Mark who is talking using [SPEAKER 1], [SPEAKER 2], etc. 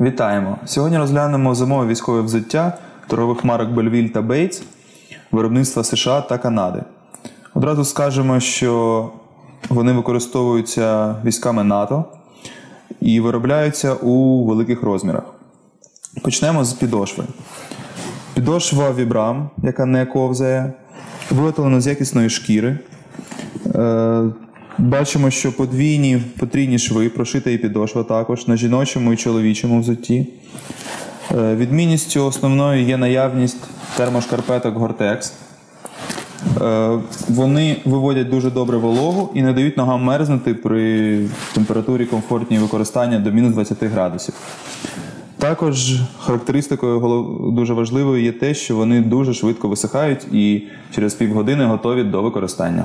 [SPEAKER 1] Вітаємо! Сьогодні розглянемо зимове військове взуття торгових марок Бельвіль та Бейтс виробництва США та Канади. Одразу скажемо, що вони використовуються військами НАТО і виробляються у великих розмірах. Почнемо з підошви. Підошва Vibram, яка не ковзає, виготовлена з якісної шкіри. Бачимо, що подвійні потрійні шви, прошита і підошва також на жіночому і чоловічому взутті. Е, Відмінністю основною є наявність термошкарпеток. Е, Вони виводять дуже добре вологу і не дають ногам мерзнути при температурі комфортній використання до мінус 20 градусів. Також характеристикою дуже важливою є те, що вони дуже швидко висихають і через півгодини готові до використання.